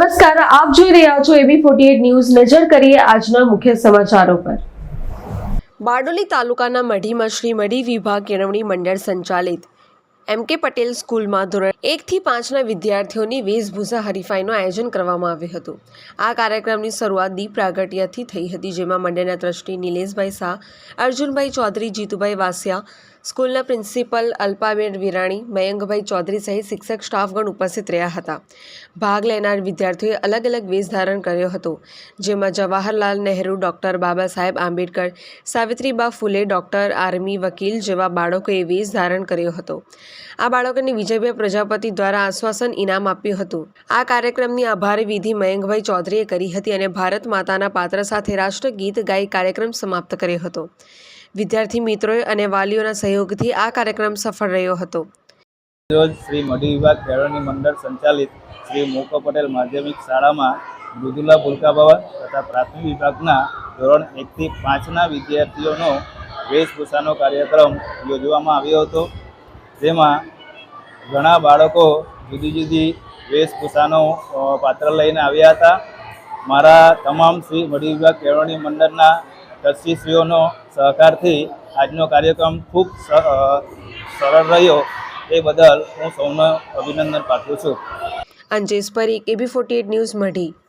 રહ્યા છો એબી forty news. નજર કરીએ આજના મુખ્ય સમાચારો પર. બારડોલી તાલુકાના મઢીમાં શ્રી મઢી વિભાગ કેળવણી મંડળ સંચાલિત એમ કે પટેલ સ્કૂલમાં ધોરણ એકથી પાંચના વિદ્યાર્થીઓની વેશભૂષા હરીફાઈનું આયોજન કરવામાં આવ્યું હતું. આ કાર્યક્રમની શરૂઆત દીપ પ્રાગટ્યથી થઈ હતી, જેમાં મંડળના ટ્રસ્ટી નિલેશભાઈ શાહ, અર્જુનભાઈ ચૌધરી, જીતુભાઈ વાસિયા સ્કૂલના પ્રિન્સિપલ અલ્પાબેન વિરાણી, મયંકભાઈ ચૌધરી સહિત શિક્ષક સ્ટાફગણ ઉપસ્થિત રહ્યા હતા. ભાગ લેનાર વિદ્યાર્થીઓએ અલગ અલગ વેશ ધારણ કર્યો હતો, જેમાં જવાહરલાલ નહેરુ, ડૉક્ટર બાબા સાહેબ આંબેડકર, સાવિત્રીબા ફૂલે, ડૉક્ટર આર્મી વકીલ જેવા બાળકોએ વેશ ધારણ કર્યો હતો. આ બાળકોને વિજયભાઈ પ્રજાપતિ દ્વારા આશ્વાસન ઇનામ આપ્યું હતું. આ કાર્યક્રમની આભારી વિધિ મયંકભાઈ ચૌધરીએ કરી હતી અને ભારત માતાના પાત્ર સાથે રાષ્ટ્રગીત ગાઈ કાર્યક્રમ સમાપ્ત કર્યો હતો. વિદ્યાર્થી મિત્રોએ અને વાલીઓના સહયોગથી આ કાર્યક્રમ સફળ રહ્યો હતો. શ્રી મઢી વિભાગ કેળવણી મંડળ સંચાલિત શ્રી મોકો પટેલ માધ્યમિક શાળામાં મૃદુલા ભૂલકા ભવન તથા પ્રાથમિક વિભાગના ધોરણ એકથી પાંચના વિદ્યાર્થીઓનો વેશભૂષાનો કાર્યક્રમ યોજવામાં આવ્યો હતો. જેમાં ઘણા બાળકો જુદી જુદી વેશભૂષાનો પાત્ર લઈને આવ્યા હતા. મારા તમામ શ્રી મઢી વિભાગ કેળવણી મંડળના ટ્રસ્ટીશ્રીઓનો સહકારથી આજનો કાર્યક્રમ ખૂબ સરળ રહ્યો એ બદલ હું સૌનો અભિનંદન પાઠવું છું. Anjesh Parikh, AB forty news Madhi.